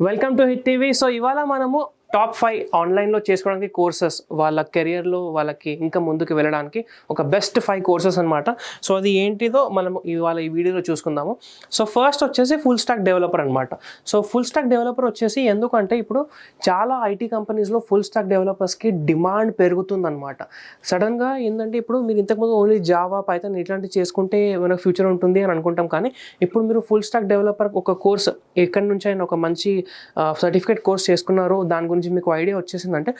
Welcome to hit TV so ఇవాళ మనము top five ఆన్లైన్లో చేసుకోవడానికి కోర్సెస్ వాళ్ళ కెరియర్లో వాళ్ళకి ఇంకా ముందుకు వెళ్ళడానికి ఒక బెస్ట్ ఫైవ్ కోర్సెస్ అనమాట సో అది ఏంటిదో మనం ఇవాళ ఈ వీడియోలో చూసుకుందాము. సో ఫస్ట్ వచ్చేసి ఫుల్ స్టాక్ డెవలపర్ అనమాట సో ఫుల్ స్టాక్ డెవలపర్ వచ్చేసి ఎందుకంటే ఇప్పుడు చాలా ఐటీ కంపెనీస్లో ఫుల్ స్టాక్ డెవలపర్స్కి డిమాండ్ పెరుగుతుందన్నమాట. సడన్గా ఏంటంటే ఇప్పుడు మీరు ఇంతకుముందు ఓన్లీ జావా పైథాన్ ఇట్లాంటివి చేసుకుంటే మనకు ఫ్యూచర్ ఉంటుంది అని అనుకుంటాం కానీ ఇప్పుడు మీరు ఫుల్ స్టాక్ డెవలపర్ ఒక కోర్స్ ఎక్కడి నుంచి అయినా ఒక మంచి సర్టిఫికేట్ కోర్స్ చేసుకున్నారు దాని గురించి మీకు ఐడియా వచ్చేసిందంటే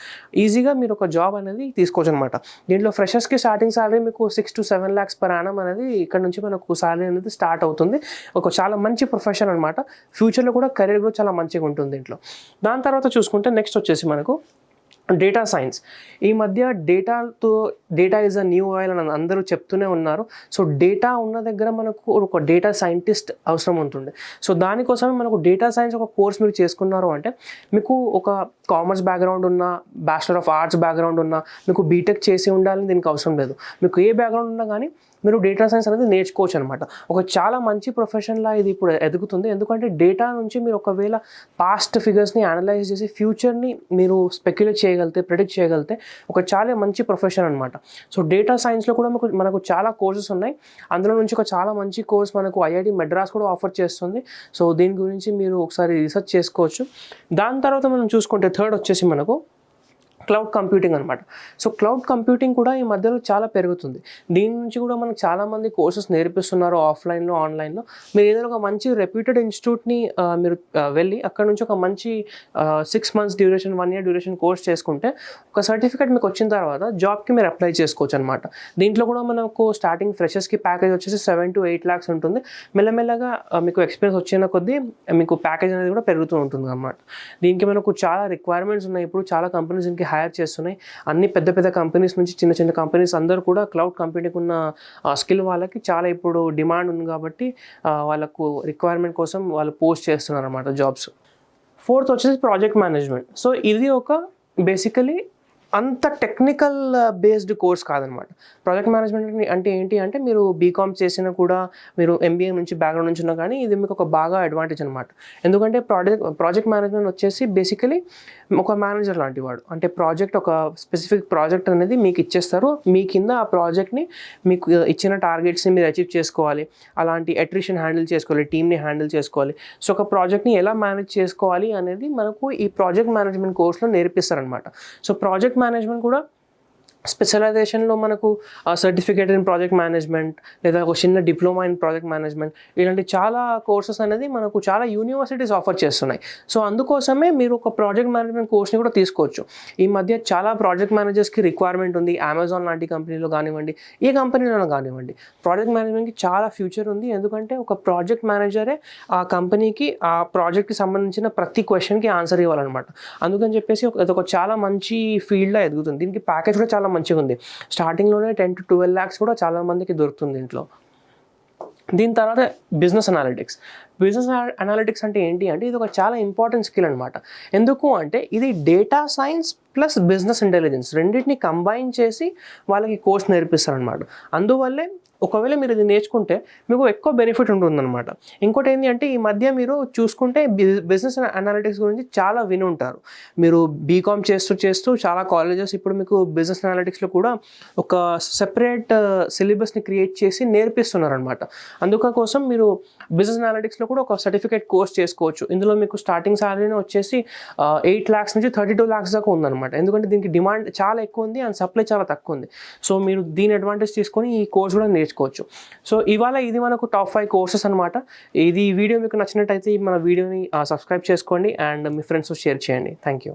ఈజీగా మీరు ఒక జాబ్ అనేది తీసుకోవచ్చు అనమాట దీంట్లో ఫ్రెషర్స్కి స్టార్టింగ్ సాలరీ మీకు six to seven lakhs per annum అనేది ఇక్కడ నుంచి మనకు సాలరీ అనేది స్టార్ట్ అవుతుంది. ఒక చాలా మంచి ప్రొఫెషన్ అనమాట ఫ్యూచర్లో కూడా కెరీర్ కూడా చాలా మంచిగా ఉంటుంది దీంట్లో. దాని తర్వాత చూసుకుంటే నెక్స్ట్ వచ్చేసి మనకు డేటా సైన్స్ ఈ మధ్య డేటాతో data is a new oil అని అందరూ చెప్తూనే ఉన్నారు. సో డేటా ఉన్న దగ్గర మనకు ఒక డేటా సైంటిస్ట్ అవసరం ఉంటుంది సో దానికోసమే మనకు డేటా సైన్స్ ఒక కోర్స్ మీరు చేసుకున్నారు అంటే మీకు ఒక కామర్స్ బ్యాక్గ్రౌండ్ ఉన్న బ్యాచిలర్ ఆఫ్ ఆర్ట్స్ బ్యాక్గ్రౌండ్ ఉన్న మీకు బీటెక్ చేసి ఉండాలని దీనికి అవసరం లేదు. మీకు ఏ బ్యాక్గ్రౌండ్ ఉన్నా కానీ మీరు డేటా సైన్స్ అనేది నేర్చుకోవచ్చు అనమాట ఒక చాలా మంచి ప్రొఫెషన్లా ఇది ఇప్పుడు ఎదుగుతుంది. ఎందుకంటే డేటా నుంచి మీరు ఒకవేళ పాస్ట్ ఫిగర్స్ని అనలైజ్ చేసి ఫ్యూచర్ని మీరు స్పెక్యులేట్ చేయగలిగితే ప్రిడిక్ట్ చేయగలిగితే ఒక చాలా మంచి ప్రొఫెషన్ అనమాట సో డేటా సైన్స్లో కూడా మనకు మనకు చాలా కోర్సెస్ ఉన్నాయి. అందులో నుంచి ఒక చాలా మంచి కోర్స్ మనకు ఐఐటి మెడ్రాస్ కూడా ఆఫర్ చేస్తుంది. సో దీని గురించి మీరు ఒకసారి రీసెర్చ్ చేసుకోవచ్చు. దాని తర్వాత మనం చూసుకుంటే థర్డ్ వచ్చేసి మనకు క్లౌడ్ కంప్యూటింగ్ అనమాట సో క్లౌడ్ కంప్యూటింగ్ కూడా ఈ మధ్యలో చాలా పెరుగుతుంది. దీని నుంచి కూడా మనకు చాలామంది కోర్సెస్ నేర్పిస్తున్నారు ఆఫ్లైన్లో ఆన్లైన్లో. మీరు ఏదైనా ఒక మంచి రెప్యూటెడ్ ఇన్స్టిట్యూట్ని మీరు వెళ్ళి అక్కడ నుంచి ఒక మంచి six months duration one year duration course చేసుకుంటే ఒక సర్టిఫికేట్ మీకు వచ్చిన తర్వాత జాబ్కి మీరు అప్లై చేసుకోవచ్చు అనమాట దీంట్లో కూడా మనకు స్టార్టింగ్ ఫ్రెషర్స్కి ప్యాకేజ్ వచ్చేసి సెవెన్ టు ఎయిట్ ల్యాక్స్ ఉంటుంది. మెల్లమెల్లగా మీకు ఎక్స్పీరియన్స్ వచ్చిన కొద్దీ మీకు ప్యాకేజ్ అనేది కూడా పెరుగుతూ ఉంటుంది అనమాట దీనికి మనకు చాలా రిక్వైర్మెంట్స్ ఉన్నాయి. ఇప్పుడు చాలా కంపెనీస్ దీనికి హైర్ చేస్తున్నాయి. అన్ని పెద్ద పెద్ద కంపెనీస్ నుంచి చిన్న చిన్న కంపెనీస్ అందరూ కూడా క్లౌడ్ కంప్యూటింగ్ ఉన్న స్కిల్ వాళ్ళకి చాలా ఇప్పుడు డిమాండ్ ఉంది కాబట్టి వాళ్ళకు రిక్వైర్మెంట్ కోసం వాళ్ళు పోస్ట్ చేస్తున్నారు అనమాట జాబ్స్ ఫోర్త్ వచ్చేసి ప్రాజెక్ట్ మేనేజ్మెంట్ సో ఇది ఒక బేసికలీ అంత టెక్నికల్ బేస్డ్ కోర్స్ కాదనమాట. ప్రాజెక్ట్ మేనేజ్మెంట్ అంటే ఏంటి అంటే మీరు బీకామ్ చేసినా కూడా మీరు ఎంబీఏ నుంచి బ్యాక్గ్రౌండ్ నుంచి ఉన్నా కానీ ఇది మీకు ఒక బాగా అడ్వాంటేజ్ అనమాట. ఎందుకంటే ప్రాజెక్ట్ ప్రాజెక్ట్ మేనేజ్మెంట్ వచ్చేసి బేసికలీ ఒక మేనేజర్ లాంటి వాడు అంటే ప్రాజెక్ట్ ఒక స్పెసిఫిక్ ప్రాజెక్ట్ అనేది మీకు ఇచ్చేస్తారు. మీ కింద ఆ ప్రాజెక్ట్ని మీకు uh, ఇచ్చిన టార్గెట్స్ని మీరు అచీవ్ చేసుకోవాలి. అలాంటి అట్రిషన్ హ్యాండిల్ చేసుకోవాలి టీమ్ని హ్యాండిల్ చేసుకోవాలి. సో ఒక ప్రాజెక్ట్ని ఎలా మేనేజ్ చేసుకోవాలి అనేది మనకు ఈ ప్రాజెక్ట్ మేనేజ్మెంట్ కోర్స్లో నేర్పిస్తారనమాట. సో ప్రాజెక్ట్ మేనేజ్మెంట్ కూడా స్పెషలైజేషన్లో మనకు సర్టిఫికేట్ ఇన్ ప్రాజెక్ట్ మేనేజ్మెంట్ లేదా ఒక చిన్న డిప్లొమా ఇన్ ప్రాజెక్ట్ మేనేజ్మెంట్ ఇలాంటి చాలా కోర్సెస్ అనేది మనకు చాలా యూనివర్సిటీస్ ఆఫర్ చేస్తున్నాయి. సో అందుకోసమే మీరు ఒక ప్రాజెక్ట్ మేనేజ్మెంట్ కోర్స్ని కూడా తీసుకోవచ్చు. ఈ మధ్య చాలా ప్రాజెక్ట్ మేనేజర్స్కి రిక్వైర్మెంట్ ఉంది. అమెజాన్ లాంటి కంపెనీలో కానివ్వండి ఏ కంపెనీలో కానివ్వండి. ప్రాజెక్ట్ మేనేజ్మెంట్కి చాలా ఫ్యూచర్ ఉంది. ఎందుకంటే ఒక ప్రాజెక్ట్ మేనేజరే ఆ కంపెనీకి ఆ ప్రాజెక్ట్కి సంబంధించిన ప్రతి క్వశ్చన్కి ఆన్సర్ ఇవ్వాలన్నమాట. అందుకని చెప్పేసి ఒక- ఒక చాలా మంచి ఫీల్డ్లో ఎదుగుతుంది. దీనికి ప్యాకేజ్ కూడా చాలా మంచిగా ఉంది స్టార్టింగ్లోనే టెన్ టు ట్వెల్వ్ ల్యాక్స్ కూడా చాలా మందికి దొరుకుతుంది దీంట్లో దీని తర్వాత బిజినెస్ అనాలిటిక్స్. బిజినెస్ అనాలిటిక్స్ అంటే ఏంటి అంటే ఇది ఒక చాలా ఇంపార్టెంట్ స్కిల్ అనమాట ఎందుకు అంటే ఇది data science plus business intelligence రెండింటిని కంబైన్ చేసి వాళ్ళకి కోర్స్ నేర్పిస్తారనమాట అందువల్లే ఒకవేళ మీరు ఇది నేర్చుకుంటే మీకు ఎక్కువ బెనిఫిట్ ఉంటుందన్నమాట. ఇంకోటి ఏంటి అంటే ఈ మధ్య మీరు చూసుకుంటే బిజినెస్ అనాలిటిక్స్ గురించి చాలా విని ఉంటారు. మీరు బీకామ్ చేస్తూ చేస్తూ చాలా కాలేజెస్ ఇప్పుడు మీకు బిజినెస్ అనాలిటిక్స్లో కూడా ఒక సెపరేట్ సిలబస్ని క్రియేట్ చేసి నేర్పిస్తున్నారనమాట అందుకోసం మీరు బిజినెస్ అనాలిటిక్స్లో కూడా ఒక సర్టిఫికేట్ కోర్స్ చేసుకోవచ్చు. ఇందులో మీకు స్టార్టింగ్ సాలరీని వచ్చేసి ఎయిట్ ల్యాక్స్ నుంచి థర్టీ టూ ల్యాక్స్ దాకా ఉందన్నమాట. ఎందుకంటే దీనికి డిమాండ్ చాలా ఎక్కువ ఉంది అండ్ సప్లై చాలా తక్కువ ఉంది. సో మీరు దీని అడ్వాంటేజ్ తీసుకొని ఈ కోర్స్ కూడా నేర్చుకోవచ్చు. సో ఇవాళ ఇది మనకు టాప్ ఫైవ్ కోర్సెస్ అనమాట ఇది వీడియో మీకు నచ్చినట్టయితే మన వీడియోని సబ్స్క్రైబ్ చేసుకోండి అండ్ మీ ఫ్రెండ్స్ షేర్ చేయండి. Thank you